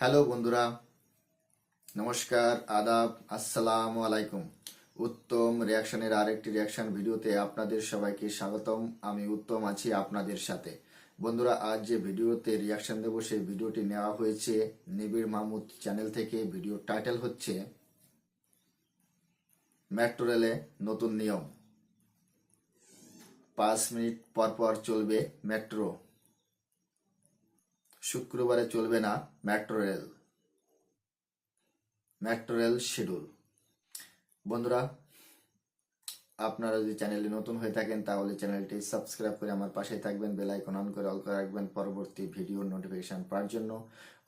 Hello বন্ধুরা, নমস্কার, আদাব, আসসালামু আলাইকুম। উত্তম রিয়াকশনের আরেকটি রিয়াকশন ভিডিওতে আপনাদের সবাইকে স্বাগতম। আমি উত্তম আছি আপনাদের সাথে। বন্ধুরা, আজ যে ভিডিওতে রিয়াকশন দেব, সেই ভিডিওটি নেওয়া হয়েছে নিবিড় মাহমুদ চ্যানেল থেকে। ভিডিও টাইটেল হচ্ছে মেট্রো রেলে নতুন নিয়ম। পাঁচ মিনিট পর পর চলবে মেট্রো। শুক্রবারে চলবে না metro rail metro rail schedule বন্ধুরা, আপনারা যদি চ্যানেলে নতুন হয়ে থাকেন, তাহলে চ্যানেলটি সাবস্ক্রাইব করে আমার পাশে থাকবেন বেল আইকন অন করে অল করে রাখবেন পরবর্তী ভিডিও নোটিফিকেশন পাওয়ার জন্য।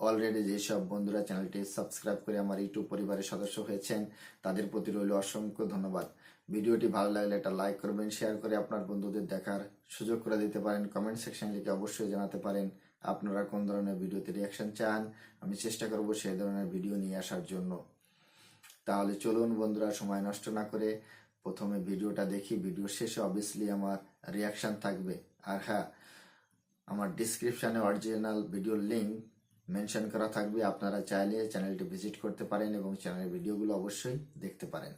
অলরেডি যেসব বন্ধুরা চ্যানেলটি সাবস্ক্রাইব করে আমার ইউটিউব পরিবারের সদস্য হয়েছেন, তাদের প্রতি রইল অসংখ্য ধন্যবাদ। ভিডিওটি ভালো লাগলে একটা লাইক করবেন শেয়ার করে আপনার বন্ধুদের দেখার সুযোগ করে দিতে পারেন। কমেন্ট সেকশন লিখে অবশ্যই জানাতে পারেন। আপনারা কোন ধরনের ভিডিওতে রিয়াকশন চান, আমি চেষ্টা করব সেই ধরনের ভিডিও নিয়ে আসার জন্য। তাহলে চলুন বন্ধুরা, সময় নষ্ট না করে প্রথমে ভিডিওটা দেখি। ভিডিও শেষে অবভিয়াসলি আমার রিয়াকশন থাকবে। আর হ্যাঁ আমার ডিসক্রিপশানে অরিজিনাল ভিডিওর লিঙ্ক মেনশন করা থাকবে। আপনারা চাইলে চ্যানেলটি ভিজিট করতে পারেন এবং চ্যানেলের ভিডিওগুলো অবশ্যই দেখতে পারেন।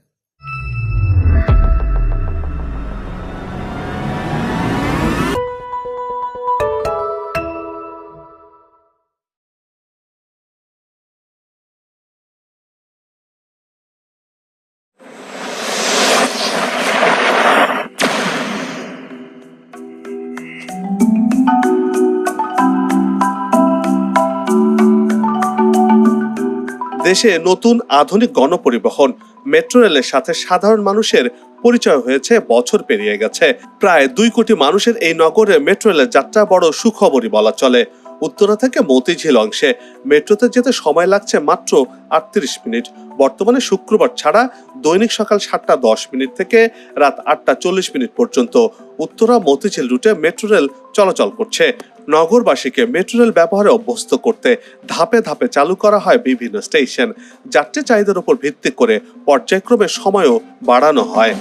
দেশে নতুন আধুনিক গণপরিবহন। মেট্রো রেলের সাথে সাধারণ মানুষের পরিচয় হয়েছে, বছর পেরিয়ে গেছে। প্রায় দুই কোটি মানুষের এই নগরে মেট্রো রেলের যাত্রা বড় সুখবরই বলা চলে। উত্তরা থেকে মতিঝিল অংশে মেট্রোতে যেতে সময় লাগছে মাত্র আটত্রিশ মিনিট। বর্তমানে শুক্রবার ছাড়া দৈনিক সকাল সাতটা দশ মিনিট থেকে রাত আটটা চল্লিশ মিনিট পর্যন্ত উত্তরা মতিঝিল রুটে মেট্রো রেল চলাচল করছে। নগরবাসীকে মেট্রো রেল ব্যবহারে অভ্যস্ত করতে ধাপে ধাপে চালু করা হয় বিভিন্ন স্টেশন যাত্রী চাহিদার উপর ভিত্তি করে পর্যায়ক্রমে সময়ও বাড়ানো হয়।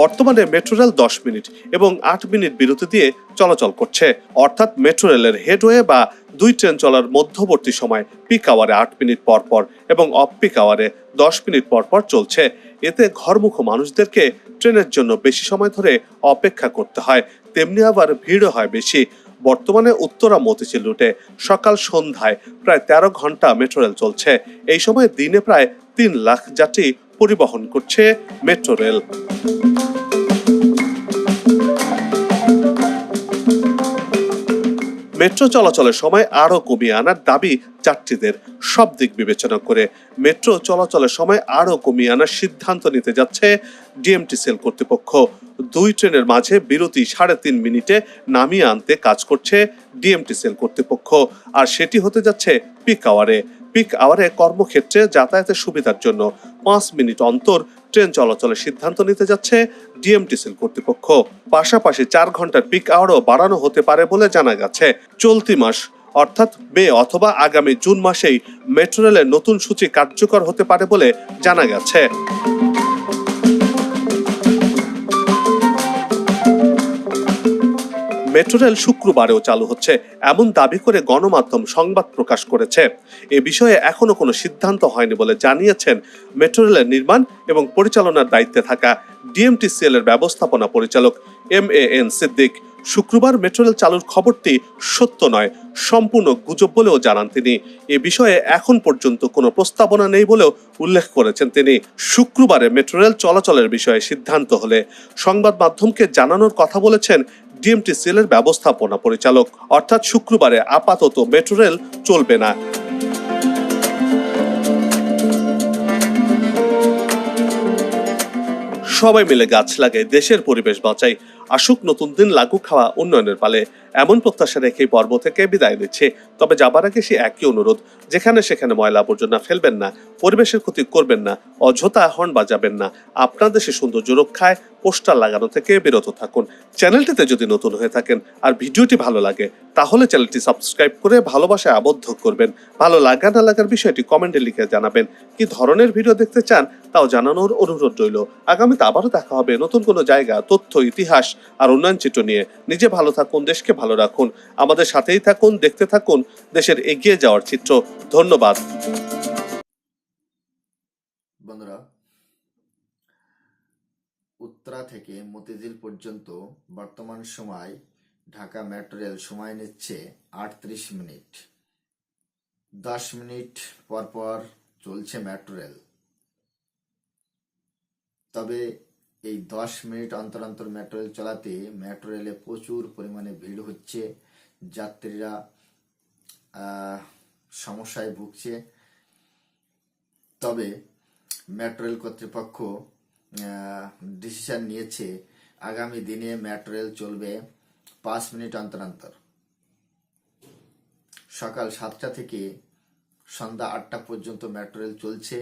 বর্তমানে মেট্রো রেল দশ মিনিট এবং আট মিনিট বিরতি দিয়ে চলাচল করছে। অর্থাৎ মেট্রো রেলের হেডওয়ে বা দুই ট্রেন চলার মধ্যবর্তী সময় পিক আওয়ারে আট মিনিট পর পর এবং অফ পিক আওয়ারে দশ মিনিট পর পর চলছে। এতে ঘরমুখ মানুষদেরকে ট্রেনের জন্য বেশি সময় ধরে অপেক্ষা করতে হয়, তেমনি আবার ভিড়ও হয় বেশি। বর্তমানে উত্তরা মতিঝিল রুটে সকাল সন্ধ্যায় প্রায় তেরো ঘণ্টা মেট্রো রেল চলছে। এই সময় দিনে প্রায় তিন লাখ যাত্রী পরিবহন করছে মেট্রো রেল। মেট্রো চলাচলের সময় আরও কমিয়ে আনার দাবি যাত্রীদের সব দিক বিবেচনা করে মেট্রো চলাচলের সময় আরও কমিয়ে আনার সিদ্ধান্ত নিতে যাচ্ছে ডিএমটিসিএল কর্তৃপক্ষ। দুই ট্রেনের মাঝে বিরতি সাড়ে তিন মিনিটে নামিয়ে আনতে কাজ করছে ডিএমটিসিএল কর্তৃপক্ষ। আর সেটি হতে যাচ্ছে পিক আওয়ারে। পিক আওয়ারে কর্মক্ষেত্রে যাতায়াতের সুবিধার জন্য পাঁচ মিনিট অন্তর ট্রেন চলাচলের সিদ্ধান্ত নিতে যাচ্ছে ডিএমটিসিএল কর্তৃপক্ষ। পাশাপাশি চার ঘণ্টার পিক আওয়ারও বাড়ানো হতে পারে বলে জানা গেছে। চলতি মাস অর্থাৎ মে অথবা আগামী জুন মাসেই মেট্রো রেলের নতুন সূচি কার্যকর হতে পারে বলে জানা গেছে। মেট্রো রেল শুক্রবারেও চালু হচ্ছে, এমন দাবি করে গণমাধ্যম সংবাদ প্রকাশ করেছে। এ বিষয়ে এখনও কোনো সিদ্ধান্ত হয়নি বলে জানিয়েছেন মেট্রো রেলের নির্মাণ এবং পরিচালনার দায়িত্বে থাকা ডিএমটিসিএল এর ব্যবস্থাপনা পরিচালক এম এ এন সিদ্দিক। শুক্রবার মেট্রো রেল চালুর খবরটি সত্য নয়, সম্পূর্ণ গুজব বলেও জানান তিনি। এ বিষয়ে এখন পর্যন্ত কোনো প্রস্তাবনা নেই বলেও উল্লেখ করেছেন তিনি। শুক্রবারে মেট্রো রেল চলাচলের বিষয়ে সিদ্ধান্ত হলে সংবাদ মাধ্যমকে জানানোর কথা বলেছেন ডিএমটিসিএল এর ব্যবস্থাপনা পরিচালক। অর্থাৎ শুক্রবারে আপাতত মেট্রো রেল চলবে না। সবাই মিলে গাছ লাগাই দেশের পরিবেশ বাঁচাই। আসুক, নতুন দিন লাগু খাওয়া উন্নয়নের পালে এমন প্রত্যাশা রেখে এই পর্ব থেকে বিদায় নিচ্ছে। তবে যাবার আগে সে একই অনুরোধ, যেখানে সেখানে ময়লা আবর্জনা ফেলবেন না, পরিবেশের ক্ষতি করবেন না, অযথা হর্ন বাজাবেন না। আপনার দেশে সৌন্দর্য রক্ষায় পোস্টার লাগানো থেকে বিরত থাকুন। চ্যানেলটিতে যদি নতুন হয়ে থাকেন আর ভিডিওটি ভালো লাগে, তাহলে চ্যানেলটি সাবস্ক্রাইব করে ভালোবাসায় আবদ্ধ করবেন। ভালো লাগা না লাগার বিষয়টি কমেন্টে লিখে জানাবেন। কি ধরনের ভিডিও দেখতে চান তাও জানানোর অনুরোধ রইল। আগামীতে আবারও দেখা হবে নতুন কোনো জায়গা, তথ্য, ইতিহাস আর উন্নয়ন চিত্র নিয়ে। নিজে ভালো থাকুন, দেশকে ভালো রাখুন। আমাদের সাথেই থাকুন, দেখতে থাকুন, দেশের এগিয়ে যাওয়ার চিত্র। ধন্যবাদ। উত্তরা থেকে মতিঝিল পর্যন্ত বর্তমান সময় ঢাকা মেট্রো রেল সময় নিচ্ছে আটত্রিশ মিনিট। দশ মিনিট পর পর চলছে মেট্রো রেল। তবে এই দশ মিনিট অন্তর অন্তর মেট্রো রেল চলাতে মেট্রো রেলে প্রচুর পরিমাণে ভিড় হচ্ছে। যাত্রীরা সমস্যায় ভুগছে। তবে মেট্রো রেল কর্তৃপক্ষ ডিসিশন নিয়েছে আগামী দিনে মেট্রো রেল চলবে পাঁচ মিনিট অন্তর অন্তর। সকাল সাতটা থেকে সন্ধ্যা আটটা পর্যন্ত মেট্রো রেল চলছে।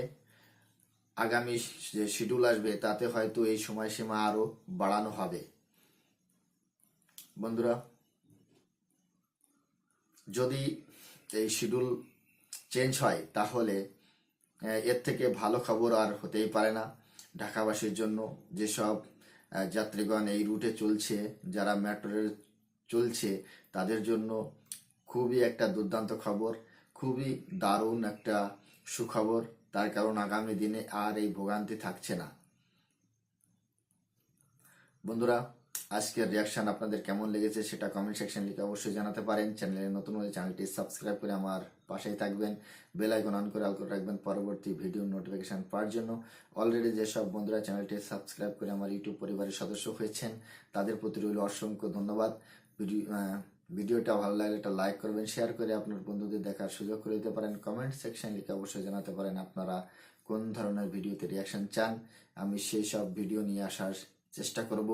আগামী যে শিডিউল আসবে, তাতে হয়তো এই সময়সীমা আরও বাড়ানো হবে। বন্ধুরা, যদি এই শিডিউল চেঞ্জ হয়, তাহলে এর থেকে ভালো খবর আর হতেই পারে না। ঢাকাবাসীর জন্য যেসব যাত্রীগণ এই রুটে চলছে, যারা মেট্রো রেল চলছে, তাদের জন্য খুবই একটা দুর্দান্ত খবর, খুবই দারুণ একটা সুখবর। তার কারণ আগামী দিনে আর এই ভোগান্তি থাকছে না। বন্ধুরা, আজকের রিয়াকশন আপনাদের কেমন লেগেছে সেটা কমেন্ট সেকশন লিখে অবশ্যই জানাতে পারেন। চ্যানেলে নতুন হলে চ্যানেলটি সাবস্ক্রাইব করে আমার পাশেই থাকবেন। বেল আইকন অন করে অল করে রাখবেন পরবর্তী ভিডিও নোটিফিকেশন পাওয়ার জন্য। অলরেডি যেসব বন্ধুরা চ্যানেলটি সাবস্ক্রাইব করে আমার ইউটিউব পরিবারের সদস্য হয়েছেন, তাদের প্রতি রইল অসংখ্য ধন্যবাদ। ভিডিও ভিডিওটা ভালো লাগলে একটা লাইক করবেন শেয়ার করে আপনার বন্ধুদের দেখার সুযোগ করে দিতে পারেন। কমেন্ট সেকশন লিখে অবশ্যই জানাতে পারেন আপনারা কোন ধরনের ভিডিওতে রিয়াকশন চান। আমি সেই সব ভিডিও নিয়ে আসার চেষ্টা করব।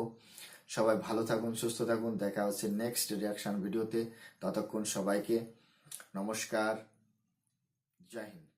সবাই ভালো থাকুন, সুস্থ থাকুন। দেখা হচ্ছে নেক্সট রিয়াকশন ভিডিওতে ততক্ষণ সবাইকে নমস্কার। জয় হিন্দ।